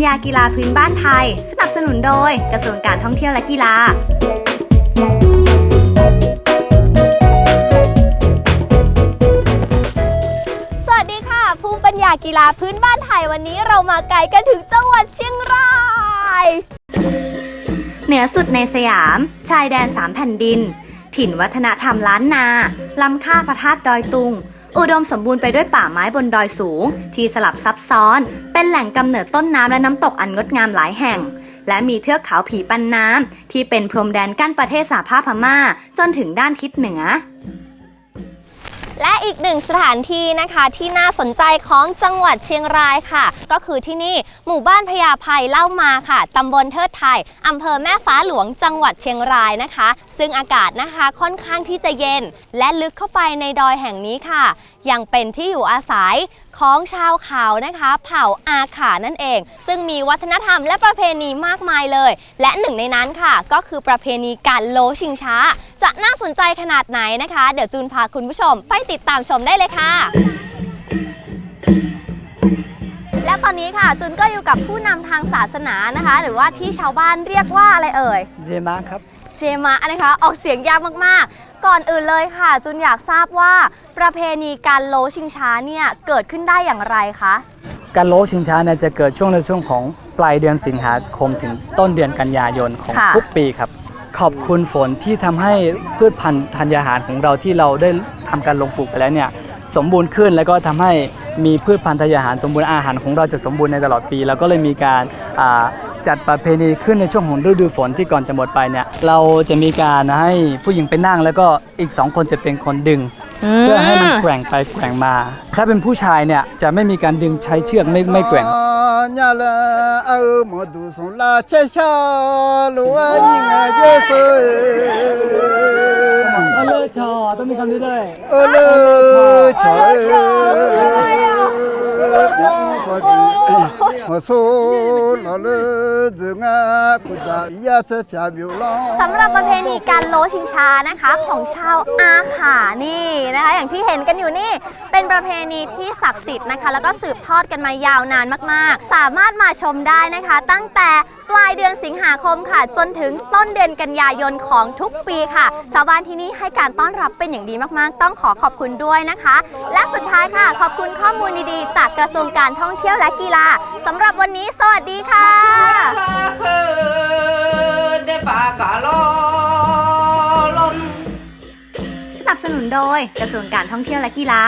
ญญากีฬาพื้นบ้านไทย สนับสนุนโดยกระทรวงการท่องเที่ยวและกีฬา สวัสดีค่ะ ภูมิปัญญากีฬาพื้นบ้านไทยวันนี้เรามาไกลกันถึงจังหวัดเชียงราย เหนือสุดในสยาม ชายแดนสามแผ่นดิน ถิ่นวัฒนธรรมล้านนาลำค่าพระธาตุดอยตุง อุดมสมบูรณ์ไปด้วยป่าไม้บนดอยสูง ที่สลับซับซ้อน เป็นแหล่งกำเนิดต้นน้ำและน้ำตกอันงดงามหลายแห่ง และมีเทือกเขาผีปันน้ำที่เป็นพรมแดนกั้นประเทศสหภาพพม่า จนถึงด้านทิศเหนือ และอีกหนึ่งสถานที่นะคะที่น่าสนใจของจังหวัดเชียงรายค่ะ ก็คือที่นี่หมู่บ้านพญาไพเล่ามาค่ะตำบลเทิดไทยอำเภอแม่ฟ้าหลวงจังหวัดเชียงรายนะคะ ซึ่งอากาศนะคะค่อนข้างที่จะเย็น และลึกเข้าไปในดอยแห่งนี้ค่ะ ยังเป็นที่อยู่อาศัยของชาวเขานะคะ เผ่าอาขานั่นเอง ซึ่งมีวัฒนธรรมและประเพณีมากมายเลย และหนึ่งในนั้นค่ะ ก็คือประเพณีการโลชิงช้า จะน่าสนใจขนาดไหนนะคะ เดี๋ยวจูนพาคุณผู้ชมไปติดตามชมได้เลยค่ะ และตอนนี้ค่ะจูนก็อยู่กับผู้นำทางศาสนานะคะ หรือว่าที่ชาวบ้านเรียกว่าอะไรเอ่ย เจมาครับ เจมะนะคะออกเสียงยากมากๆ ก่อนอื่นเลยค่ะ จุนอยากทราบว่าประเพณีการโลชิงช้าเนี่ยเกิดขึ้นได้อย่างไรคะการโลชิงช้าเนี่ยจะเกิดช่วงในช่วงของปลายเดือนสิงหาคมถึงต้นเดือนกันยายนของค่ะทุกปีครับ ขอบคุณฝนที่ทำให้พืชพันธุ์ธัญญาหารของเราที่เราได้ทำการลงปลูกไปแล้วเนี่ยสมบูรณ์ขึ้นแล้วก็ทำให้มีพืชพันธุ์ธัญญาหารสมบูรณ์อาหารของเราจะสมบูรณ์ในตลอดปี แล้วก็เลยมีการจัดประเพณีขึ้นในช่วงของฤดูฝนที่ก่อนจะหมดไปเนี่ยเราจะมีการให้ผู้หญิงไปนั่ง แล้วก็อีกสองคนจะเป็นคนดึงเพื่อให้มันแกว่งไปแกว่งมา ถ้าเป็นผู้ชายเนี่ยจะไม่มีการดึงใช้เชือกไม่ไม่แกว่ง nhà là ở một đủ sống là chết xa lúa nhìn ngày dễ sơi เอเลอชอต้องมีคำนี้ด้วย ở สำหรับประเพณีการโลชิงช้านะคะของชาวอาขานี่นะคะ อย่างที่เห็นกันอยู่นี่เป็นประเพณีที่ศักดิ์สิทธิ์นะคะ แล้วก็สืบทอดกันมายาวนานมากๆ สามารถมาชมได้นะคะ ตั้งแต่ปลายเดือนสิงหาคมค่ะ จนถึงต้นเดือนกันยายนของทุกปีค่ะชาวบ้านที่นี่ให้การต้อนรับเป็นอย่างดีมากๆ ต้องขอขอบคุณด้วยนะคะ และสุดท้ายค่ะ ขอบคุณข้อมูลดีๆ จากกระทรวงการท่องเที่ยวและกีฬาสำหรับวันนี้ สวัสดีค่ะ de bacalao สนับสนุนโดยกระทรวงการท่องเที่ยวและกีฬา